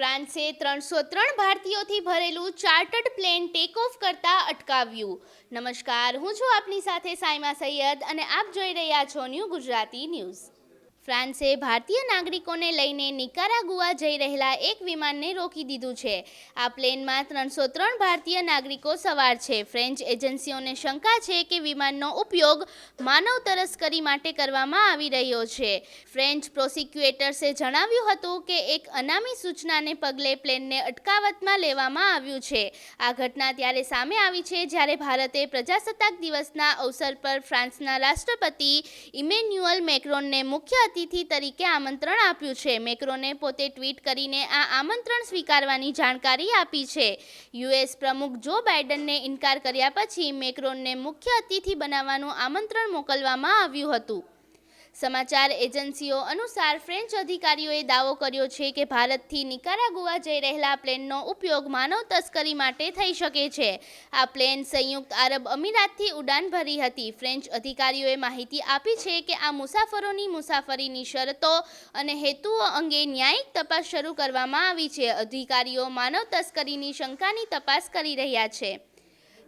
ફ્રાન્સે ત્રણસો ત્રણ ભારતીયોથી ભરેલું ચાર્ટર્ડ પ્લેન ટેક ઓફ કરતા અટકાવ્યું. નમસ્કાર, હું છું આપની સાથે સાયમા સૈયદ અને આપ જોઈ રહ્યા છો ન્યૂ ગુજરાતી ન્યૂઝ. ફ્રાન્સે ભારતીય નાગરિકોને લઈને નિકારાગુઆ જઈ રહેલા એક વિમાનને રોકી દીધું છે. આ પ્લેનમાં ત્રણસો ત્રણ ભારતીય નાગરિકો સવાર છે. ફ્રેન્ચ એજન્સીઓને શંકા છે કે વિમાનનો ઉપયોગ માનવ તસ્કરી માટે કરવામાં આવી રહ્યો છે. ફ્રેન્ચ પ્રોસિક્યુએટર્સે જણાવ્યું હતું કે એક અનામી સૂચનાને પગલે પ્લેનને અટકાવતમાં લેવામાં આવ્યું છે. આ ઘટના ત્યારે સામે આવી છે જ્યારે ભારતે પ્રજાસત્તાક દિવસના અવસર પર ફ્રાન્સના રાષ્ટ્રપતિ ઇમેન્યુઅલ મેક્રોનને મુખ્ય અતિથિ તરીકે આમંત્રણ આપ્યું છે. મેક્રોને પોતે ટ્વીટ કરીને આ આમંત્રણ સ્વીકારવાની જાણકારી આપી છે. યુએસ પ્રમુખ જો બાઇડનને ઇનકાર કર્યા પછી મેક્રોનને મુખ્ય અતિથિ બનાવવાનું આમંત્રણ મોકલવામાં આવ્યું હતું. સમાચાર એજન્સીઓ અનુસાર ફ્રેન્ચ અધિકારીઓએ દાવો કર્યો છે કે ભારતથી નિકારાગુઆ જઈ રહેલા પ્લેનનો ઉપયોગ માનવ તસ્કરી માટે થઈ શકે છે. આ પ્લેન સંયુક્ત આરબ અમીરાતથી ઉડાન ભરી હતી. ફ્રેન્ચ અધિકારીઓએ માહિતી આપી છે કે આ મુસાફરોની મુસાફરીની શરતો અને હેતુઓ અંગે ન્યાયિક તપાસ શરૂ કરવામાં આવી છે. અધિકારીઓ માનવ તસ્કરીની શંકાની તપાસ કરી રહ્યા છે.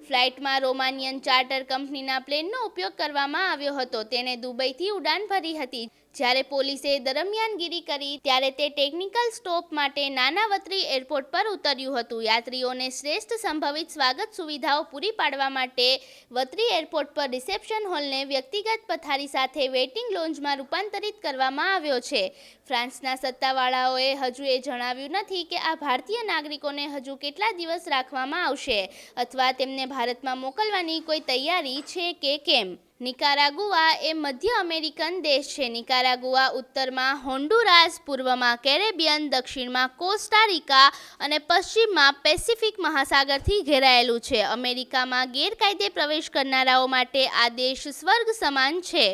ફ્લાઇટમાં રોમાનિયન ચાર્ટર કંપનીના પ્લેનનો ઉપયોગ કરવામાં આવ્યો હતો. તેણે દુબઈથી ઉડાન ભરી હતી. જ્યારે પોલીસે દરમિયાનગીરી કરી, ત્યારે તે ટેકનિકલ સ્ટોપ માટે નાનાવત્રી એરપોર્ટ પર ઉતર્યું હતું. યાત્રીઓને શ્રેષ્ઠ સંભવિત સ્વાગત સુવિધાઓ પૂરી પાડવા માટે વત્રી એરપોર્ટ પર રિસેપ્શન હોલને વ્યક્તિગત પથારી સાથે વેઇટિંગ લોન્જમાં રૂપાંતરિત કરવામાં આવ્યો છે. ફ્રાન્સના સત્તાવાળાઓએ હજુ એ જણાવ્યું નથી કે આ ભારતીય નાગરિકોને હજુ કેટલા દિવસ રાખવામાં આવશે અથવા તેમને ભારતમાં મોકલવાની કોઈ તૈયારી છે કે કેમ? નિકારાગુઆ એ મધ્ય અમેરિકન દેશ છે. નિકારાગુઆ ઉત્તરમાં હોન્ડુરાસ, પૂર્વમાં કેરેબિયન, દક્ષિણમાં કોસ્ટારિકા અને પશ્ચિમમાં પેસિફિક મહાસાગરથી ઘેરાયેલું છે. અમેરિકામાં ગેરકાયદે પ્રવેશ કરનારાઓ માટે આ દેશ સ્વર્ગ સમાન છે.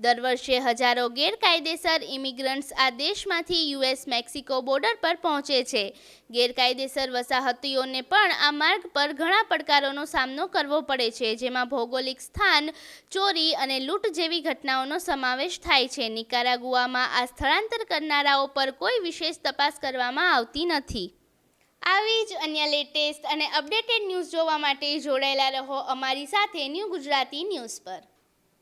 દર વર્ષે હજારો ગેરકાયદેસર ઇમિગ્રન્ટ્સ આ દેશમાંથી યુએસ મેક્સિકો બોર્ડર પર પહોંચે છે. ગેરકાયદેસર વસાહતીઓને પણ આ માર્ગ પર ઘણા પડકારોનો સામનો કરવો પડે છે, જેમાં ભૌગોલિક સ્થાન ચોરી અને લૂંટ જેવી ઘટનાઓનો સમાવેશ થાય છે. નિકારાગુઆમાં આ સ્થળાંતર કરનારાઓ પર કોઈ વિશેષ તપાસ કરવામાં આવતી નથી. આવી જ અન્ય લેટેસ્ટ અને અપડેટેડ ન્યૂઝ જોવા માટે જોડાયેલા રહો અમારી સાથે ન્યૂ ગુજરાતી ન્યૂઝ પર.